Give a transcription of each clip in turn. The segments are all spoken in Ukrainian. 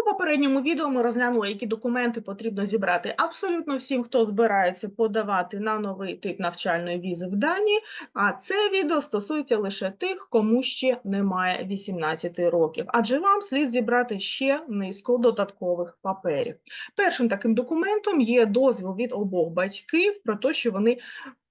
У попередньому відео ми розглянули, які документи потрібно зібрати абсолютно всім, хто збирається подавати на новий тип навчальної візи в Данії. А це відео стосується лише тих, кому ще немає 18 років, адже вам слід зібрати ще низку додаткових паперів. Першим таким документом є дозвіл від обох батьків про те, що вони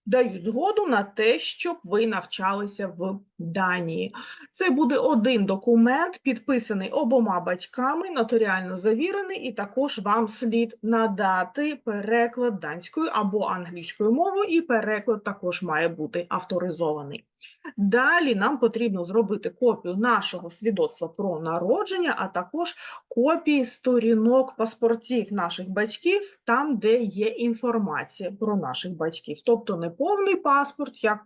дають згоду на те, щоб ви навчалися в Данії. Це буде один документ, підписаний обома батьками, нотаріально завірений, і також вам слід надати переклад данською або англійською мовою, і переклад також має бути авторизований. Далі нам потрібно зробити копію нашого свідоцтва про народження, а також копії сторінок паспортів наших батьків, там, де є інформація про наших батьків. Тобто не повний паспорт, як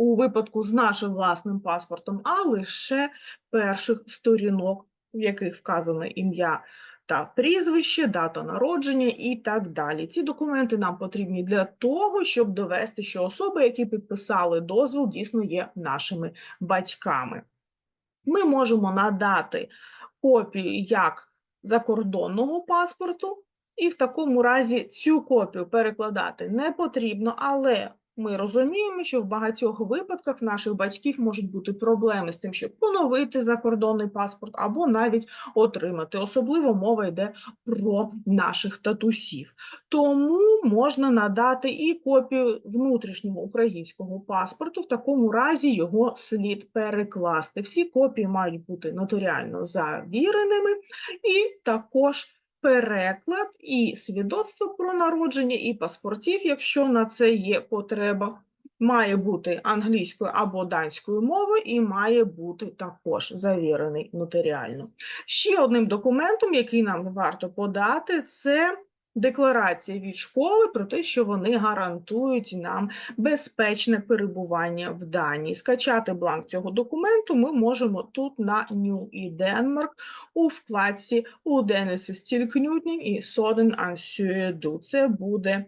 у випадку з нашим власним паспортом, а лише перших сторінок, в яких вказане ім'я та прізвище, дата народження і так далі. Ці документи нам потрібні для того, щоб довести, що особи, які підписали дозвіл, дійсно є нашими батьками. Ми можемо надати копію як закордонного паспорту, і в такому разі цю копію перекладати не потрібно, але ми розуміємо, що в багатьох випадках наших батьків можуть бути проблеми з тим, щоб поновити закордонний паспорт або навіть отримати. Особливо мова йде про наших татусів. Тому можна надати і копію внутрішнього українського паспорту. В такому разі його слід перекласти. Всі копії мають бути нотаріально завіреними, і також переклад і свідоцтво про народження, і паспортів, якщо на це є потреба, має бути англійською або данською мовою і має бути також завірений нотаріально. Ще одним документом, який нам варто подати, це декларація від школи про те, що вони гарантують нам безпечне перебування в Данії. Скачати бланк цього документу ми можемо тут на New і Denmark у вкладці «Uddannelse tilknytning» і «Sådan ansøger Це буде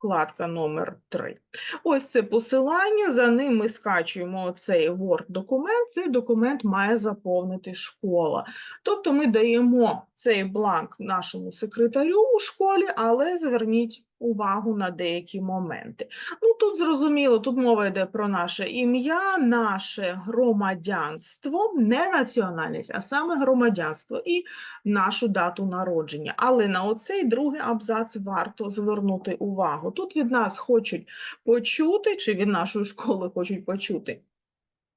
вкладка номер 3. Ось це посилання, за ним ми скачуємо цей Word-документ, цей документ має заповнити школа. Тобто ми даємо цей бланк нашому секретарю у школі, але зверніть увагу на деякі моменти. Ну, тут зрозуміло, тут мова йде про наше ім'я, наше громадянство, не національність, а саме громадянство і нашу дату народження. Але на оцей другий абзац варто звернути увагу. Тут від нас хочуть почути, чи від нашої школи хочуть почути.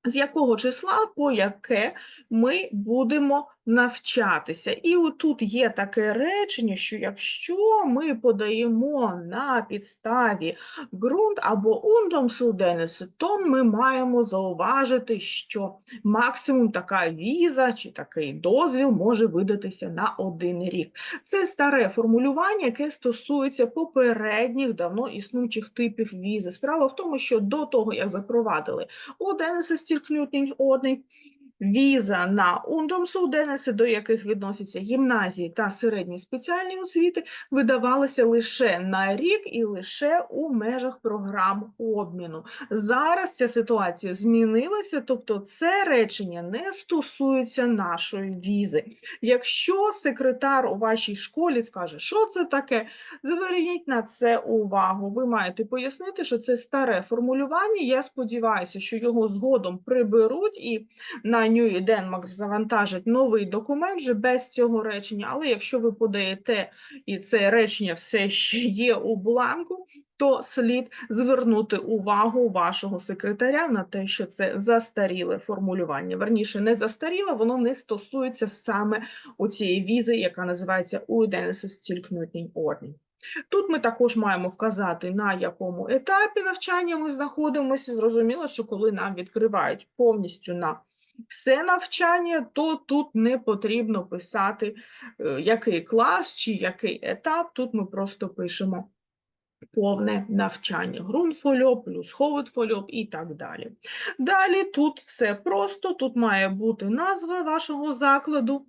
З якого числа, по яке ми будемо навчатися. І отут є таке речення, що якщо ми подаємо на підставі ґрунт або ундомсуденеси, то ми маємо зауважити, що максимум така віза чи такий дозвіл може видатися на один рік. Це старе формулювання, яке стосується попередніх давно існуючих типів візи. Справа в тому, що до того, як запровадили Оденесестількнютнінг одний, віза на ундомсуденеси, до яких відносяться гімназії та середні спеціальні освіти, видавалися лише на рік і лише у межах програм обміну. Зараз ця ситуація змінилася, тобто це речення не стосується нашої візи. Якщо секретар у вашій школі скаже, що це таке, зверніть на це увагу. Ви маєте пояснити, що це старе формулювання. Я сподіваюся, що його згодом приберуть і на І Denmark завантажить новий документ вже без цього речення, але якщо ви подаєте і це речення все ще є у бланку, то слід звернути увагу вашого секретаря на те, що це застаріле формулювання. Верніше, не застаріле, воно не стосується саме цієї візи, яка називається Uddannelsestilknytning Ordning. Тут ми також маємо вказати, на якому етапі навчання ми знаходимося. Зрозуміло, що коли нам відкривають повністю на все навчання, то тут не потрібно писати, е, який клас чи який етап. Тут ми просто пишемо повне навчання. Ґрунтфольоп плюс ховитфольоп і так далі. Далі тут все просто, тут має бути назва вашого закладу.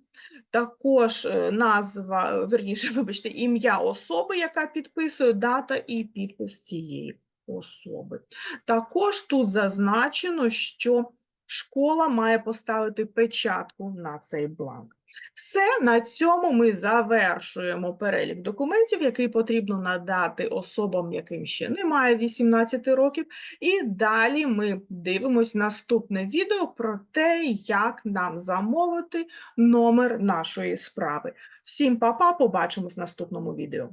Також е, назва, верніше, вибачте, ім'я особи, яка підписує дата і підпис цієї особи. Також тут зазначено, що школа має поставити печатку на цей бланк. Все, на цьому ми завершуємо перелік документів, який потрібно надати особам, яким ще немає 18 років. І далі ми дивимось наступне відео про те, як нам замовити номер нашої справи. Всім па-па, побачимось в наступному відео.